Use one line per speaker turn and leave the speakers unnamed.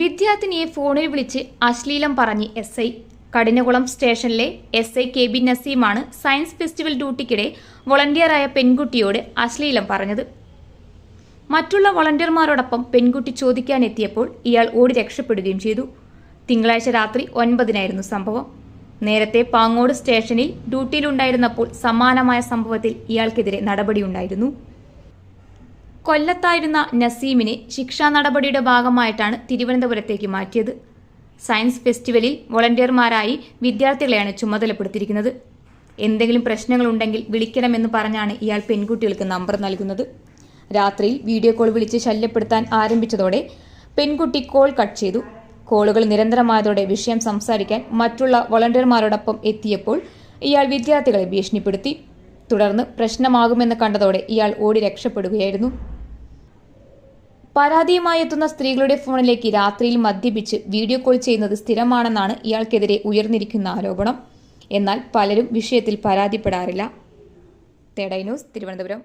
വിദ്യാർത്ഥിനിയെ ഫോണിൽ വിളിച്ച് അശ്ലീലം പറഞ്ഞ് എസ് ഐ. കഠിനകുളം സ്റ്റേഷനിലെ എസ് ഐ കെ ബി നസീമാണ് സയൻസ് ഫെസ്റ്റിവൽ ഡ്യൂട്ടിക്കിടെ വോളണ്ടിയറായ പെൺകുട്ടിയോട് അശ്ലീലം പറഞ്ഞത്. മറ്റുള്ള വോളണ്ടിയർമാരോടൊപ്പം പെൺകുട്ടി ചോദിക്കാനെത്തിയപ്പോൾ ഇയാൾ ഓടി രക്ഷപ്പെടുകയും ചെയ്തു. തിങ്കളാഴ്ച രാത്രി ഒൻപതിനായിരുന്നു സംഭവം. നേരത്തെ പാങ്ങോട് സ്റ്റേഷനിൽ ഡ്യൂട്ടിയിലുണ്ടായിരുന്നപ്പോൾ സമാനമായ സംഭവത്തിൽ ഇയാൾക്കെതിരെ നടപടിയുണ്ടായിരുന്നു. കൊല്ലത്തായിരുന്ന നസീമിനെ ശിക്ഷാ നടപടിയുടെ ഭാഗമായിട്ടാണ് തിരുവനന്തപുരത്തേക്ക് മാറ്റിയത്. സയൻസ് ഫെസ്റ്റിവലിൽ വോളണ്ടിയർമാരായി വിദ്യാർത്ഥികളെയാണ് ചുമതലപ്പെടുത്തിയിരിക്കുന്നത്. എന്തെങ്കിലും പ്രശ്നങ്ങളുണ്ടെങ്കിൽ വിളിക്കണമെന്ന് പറഞ്ഞാണ് ഇയാൾ പെൺകുട്ടികൾക്ക് നമ്പർ നൽകുന്നത്. രാത്രിയിൽ വീഡിയോ കോൾ വിളിച്ച് ശല്യപ്പെടുത്താൻ ആരംഭിച്ചതോടെ പെൺകുട്ടി കോൾ കട്ട് ചെയ്തു. കോളുകൾ നിരന്തരമായതോടെ വിഷയം സംസാരിക്കാൻ മറ്റുള്ള വോളണ്ടിയർമാരോടൊപ്പം എത്തിയപ്പോൾ ഇയാൾ വിദ്യാർത്ഥികളെ ഭീഷണിപ്പെടുത്തി. തുടർന്ന് പ്രശ്നമാകുമെന്ന് കണ്ടതോടെ ഇയാൾ ഓടി രക്ഷപ്പെടുകയായിരുന്നു. പരാതിയുമായി എത്തുന്ന സ്ത്രീകളുടെ ഫോണിലേക്ക് രാത്രിയിൽ മദ്യപിച്ച് വീഡിയോ കോൾ ചെയ്യുന്നത് സ്ഥിരമാണെന്നാണ് ഇയാൾക്കെതിരെ ഉയർന്നിരിക്കുന്ന ആരോപണം. എന്നാൽ പലരും വിഷയത്തിൽ പരാതിപ്പെടാറില്ല. തേടൈ ന്യൂസ് തിരുവനന്തപുരം.